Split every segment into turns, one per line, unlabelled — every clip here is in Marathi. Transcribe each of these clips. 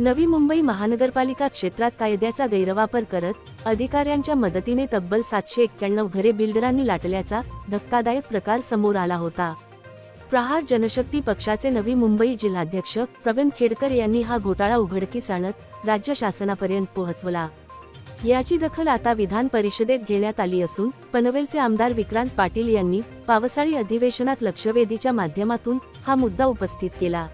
नवी मुंबई महानगरपालिका क्षेत्रात कायद्याचा गैरवापर करत अधिकाऱ्यांच्या मदतीने तब्बल सातशे एक्क्याण्णव घरे बिल्डरांनी लाटल्याचा धक्कादायक प्रकार समोर आला होता. प्रहार जनशक्ती पक्षाचे नवी मुंबई जिल्हाध्यक्ष प्रवीण खेडकर यांनी हा घोटाळा उघडकीस आणत राज्य शासनापर्यंत पोहोचवला. याची दखल आता विधान परिषदेत घेण्यात आली असून पनवेलचे आमदार विक्रांत पाटील यांनी पावसाळी अधिवेशनात लक्षवेधीच्या माध्यमातून हा मुद्दा उपस्थित केला.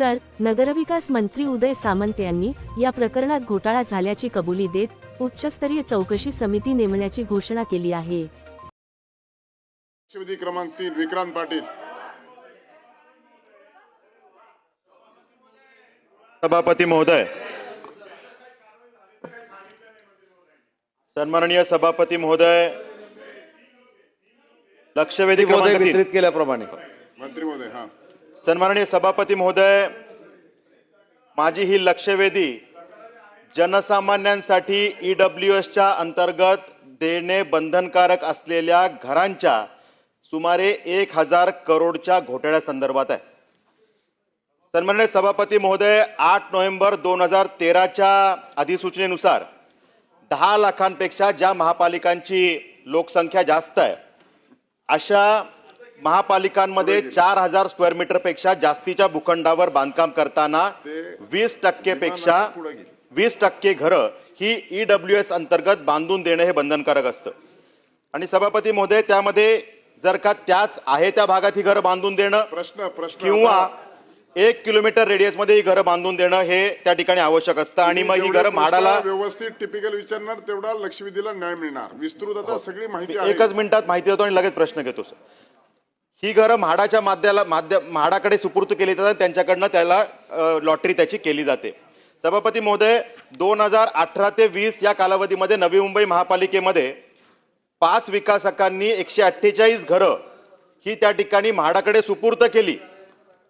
तर नगरविकास मंत्री उदय सामंत यांनी या प्रकरणात घोटाळा झाल्याची कबुली देत उच्चस्तरीय चौकशी समिती नेमण्याची घोषणा केली आहे.
क्रमांक तीन विक्रांत पाटील.
सभापती महोदय. सन्माननीय सभापती महोदय. लक्षवेधी
महोदय
क्रमांक तीन.
वितरित केल्याप्रमाणे.
मंत्री महोदय हा.
सन्माननीय सभापती महोदय माझी ही लक्षवेधी जनसामान्यांसाठी ई डब्ल्यू एसच्या अंतर्गत देणे बंधनकारक असलेल्या घरांच्या सुमारे एक हजार करोडच्या घोटाळ्यासंदर्भात आहे. सन्माननीय सभापती महोदय आठ नोव्हेंबर दोन हजार तेराच्या अधिसूचनेनुसार दहा लाखांपेक्षा ज्या महापालिकांची लोकसंख्या जास्त आहे अशा महापालिकांमध्ये चार हजार स्क्वेअर मीटरपेक्षा जास्तीच्या भूखंडावर बांधकाम करताना वीस टक्केपेक्षा वीस टक्के घरं ही ई डब्ल्यू एस अंतर्गत बांधून देणं हे बंधनकारक असतं. आणि सभापती महोदय त्यामध्ये जर का त्याच आहे त्या भागात ही घरं बांधून देणं
प्रश्न प्रश्न
किंवा एक किलोमीटर रेडियसमध्ये ही घरं बांधून देणं हे त्या ठिकाणी आवश्यक असतं आणि मग ही घरं म्हाडाला
व्यवस्थित टिपिकल विचारणार तेवढा लक्षवेधीला न्याय मिळणार. विस्तृत आता सगळी माहिती
एकच मिनिटात माहिती देतो आणि लगेच प्रश्न घेतो सर. ही घरं म्हाडाच्या माध्यला माध्य म्हाडाकडे सुपूर्त केली जातात त्यांच्याकडनं त्याला लॉटरी त्याची केली जाते. सभापती महोदय दोन हजार अठरा ते वीस या कालावधीमध्ये नवी मुंबई महापालिकेमध्ये पाच विकासकांनी एकशे अठ्ठेचाळीस घरं ही त्या ठिकाणी म्हाडाकडे सुपूर्त केली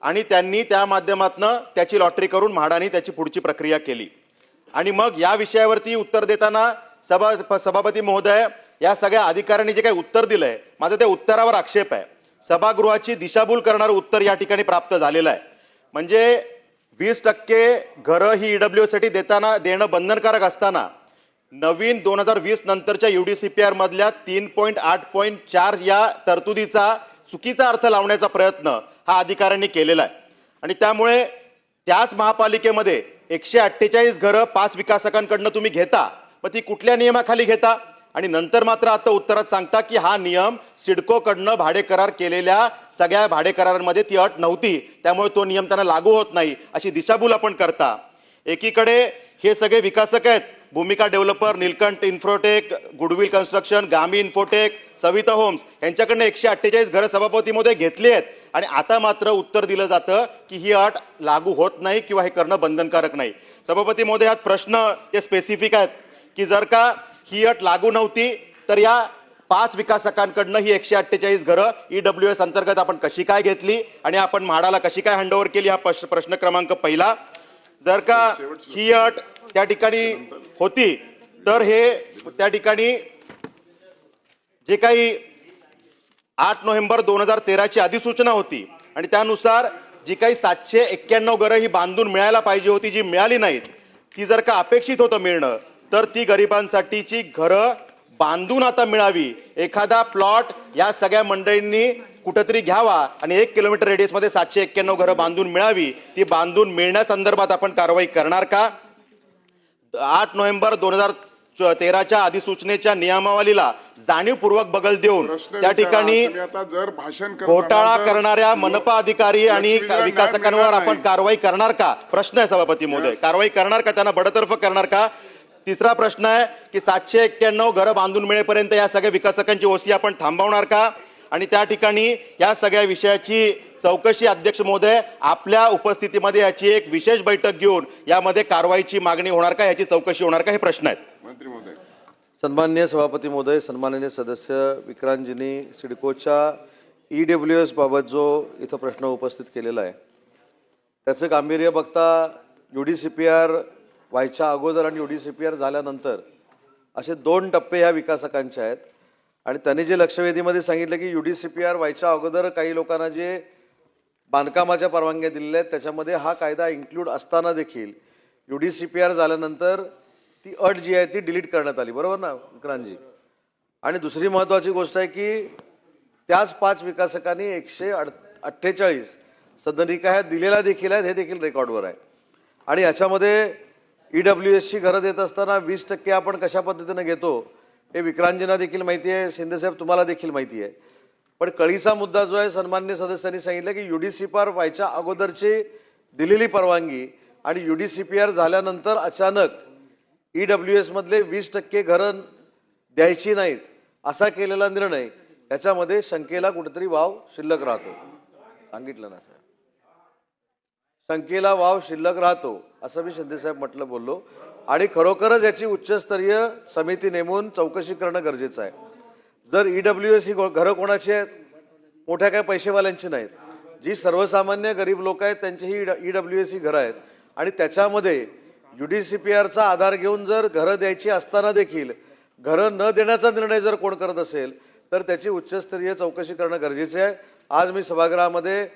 आणि त्यांनी त्या माध्यमातनं त्याची लॉटरी करून म्हाडाने त्याची पुढची प्रक्रिया केली. आणि मग या विषयावरती उत्तर देताना सभा सभापती महोदय या सगळ्या अधिकाऱ्यांनी जे काही उत्तर दिलंय माझं त्या उत्तरावर आक्षेप आहे. सभागृहाची दिशाभूल करणारं उत्तर या ठिकाणी प्राप्त झालेलं आहे. म्हणजे वीस टक्के घरं ही ईडब्ल्यूसाठी देताना देणं बंधनकारक असताना नवीन दोन हजार वीस नंतरच्या युडीसीपीआर मधल्या तीन पॉईंट आठ पॉईंट चार या तरतुदीचा चुकीचा अर्थ लावण्याचा प्रयत्न हा अधिकाऱ्यांनी केलेला आहे. आणि त्यामुळे त्याच महापालिकेमध्ये एकशे अठ्ठेचाळीस घरं पाच विकासकांकडनं तुम्ही घेता मग ती कुठल्या नियमाखाली घेता? आणि नंतर मात्र आता उत्तरात सांगता की हा नियम सिडकोकडनं भाडे करार केलेल्या सगळ्या भाडे करारांमध्ये ती अट नव्हती. त्यामुळे तो नियम त्यांना लागू होत नाही अशी दिशाभूल आपण करता. एकीकडे हे सगळे विकासक आहेत. भूमिका developer Nilkanth Infratech goodwill construction Gami infotech Savita homes यांच्याकडनं एकशे अठ्ठेचाळीस घरं सभापतीमध्ये घेतली आहेत. आणि आता मात्र उत्तर दिलं जातं की ही अट लागू होत नाही किंवा हे करणं बंधनकारक नाही. सभापती महोदय यात प्रश्न ते स्पेसिफिक आहेत की जर का ही अट लागू नव्हती. तर या पाच विकासकांकडनं ही एकशे अठ्ठेचाळीस घरं ई डब्ल्यू एस अंतर्गत आपण कशी काय घेतली आणि आपण म्हाडाला कशी काय हँडओव्हर केली हा प्रश्न प्रश्न क्रमांक पहिला. जर का ही अट त्या ठिकाणी होती तर हे त्या ठिकाणी जे काही आठ नोव्हेंबर दोन हजार तेराची अधिसूचना होती आणि त्यानुसार जी काही सातशे एक्क्याण्णव घरं ही बांधून मिळायला पाहिजे होती जी मिळाली नाहीत ती जर का अपेक्षित होतं मिळणं तर ती गरिबांसाठीची घरं बांधून आता मिळावी. एखादा प्लॉट या सगळ्या मंडळींनी कुठंतरी घ्यावा आणि एक किलोमीटर रेडियसमध्ये सातशे एक्क्याण्णव घरं बांधून मिळावी. ती बांधून मिळण्यासंदर्भात आपण कारवाई करणार का? आठ नोव्हेंबर दोन हजार तेराच्या अधिसूचनेच्या नियमावलीला जाणीवपूर्वक बगल देऊन त्या. ठिकाणी घोटाळा करणाऱ्या मनपा अधिकारी आणि विकासकांवर आपण. कारवाई करणार का? प्रश्न आहे सभापती महोदय. कारवाई करणार का? त्यांना बडतर्फ करणार का? तिसरा प्रश्न आहे की सातशे एक्क्याण्णव घरं बांधून मिळेपर्यंत या सगळ्या विकासकांची ओसी आपण थांबवणार का? आणि त्या ठिकाणी या सगळ्या विषयाची चौकशी अध्यक्ष महोदय आपल्या उपस्थितीमध्ये याची एक विशेष बैठक घेऊन यामध्ये कारवाईची मागणी होणार का याची चौकशी होणार का हे प्रश्न आहेत.
मंत्री महोदय.
सन्माननीय सभापती महोदय सन्माननीय सदस्य विक्रांतजींनी सिडकोच्या ई डब्ल्यू एस बाबत जो इथं प्रश्न उपस्थित केलेला आहे त्याचं गांभीर्य बघता U D C P R व्हायच्या अगोदर आणि U D C P R झाल्यानंतर असे दोन टप्पे ह्या विकासकांचे आहेत. आणि त्यांनी जे लक्षवेधीमध्ये सांगितलं की U D C P R व्हायच्या अगोदर काही लोकांना जे बांधकामाच्या परवानग्या दिलेल्या आहेत त्याच्यामध्ये हा कायदा इन्क्लूड असताना देखील U D C P R झाल्यानंतर ती अट जी आहे ती डिलीट करण्यात आली. बरोबर ना विक्रांतजी? आणि दुसरी महत्त्वाची गोष्ट आहे की त्याच पाच विकासकांनी एकशे अड अठ्ठेचाळीस सदनिका ह्या दिलेल्या देखील आहेत हे देखील रेकॉर्डवर आहे. आणि याच्यामध्ये ई डब्ल्यू एसची घरं देत असताना वीस टक्के आपण कशा पद्धतीनं घेतो हे विक्रांतजींना देखील माहिती आहे शिंदेसाहेब तुम्हाला देखील माहिती आहे. पण कळीचा मुद्दा जो आहे सन्मान्य सदस्यांनी सांगितलं की U D C P R व्हायच्या अगोदरची दिलेली परवानगी आणि U D C P R झाल्यानंतर अचानक ई डब्ल्यू एसमधले वीस टक्के घरं द्यायची नाहीत असा केलेला निर्णय याच्यामध्ये शंकेला कुठेतरी वाव शिल्लक राहतो. सांगितलं ना साहेब. संख्येला वाव शिल्लक राहतो असं मी शिंदेसाहेब म्हटलं बोललो. आणि खरोखरच याची उच्चस्तरीय समिती नेमून चौकशी करणं गरजेचं आहे. जर ई डब्ल्यू एस ही घरं कोणाची आहेत? मोठ्या काय पैसेवाल्यांची नाहीत. जी सर्वसामान्य गरीब लोक आहेत त्यांची ही ई डब्ल्यू एस ही घरं आहेत. आणि त्याच्यामध्ये यू डी सी पी आरचा आधार घेऊन जर घरं द्यायची असताना देखील घरं न देण्याचा निर्णय जर कोण करत असेल तर त्याची उच्चस्तरीय चौकशी करणं गरजेचे आहे. आज मी सभागृहामध्ये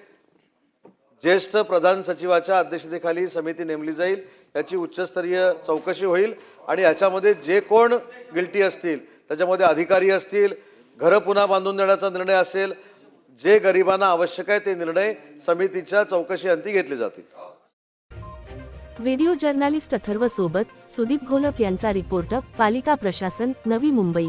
ज्येष्ठ प्रधान सचिवाच्या अध्यक्षतेखाली समिती नेमली जाईल याची उच्चस्तरीय चौकशी होईल आणि याच्यामध्ये जे कोण गिल्टी असतील त्याच्यामध्ये अधिकारी असतील घरं पुन्हा बांधून देण्याचा निर्णय असेल जे गरिबांना आवश्यक आहे ते निर्णय समितीच्या चौकशी अंती घेतले जातील.
व्हिडिओ जर्नालिस्ट अथर्व सोबत सुदीप घोलप यांचा रिपोर्ट पालिका प्रशासन नवी मुंबई.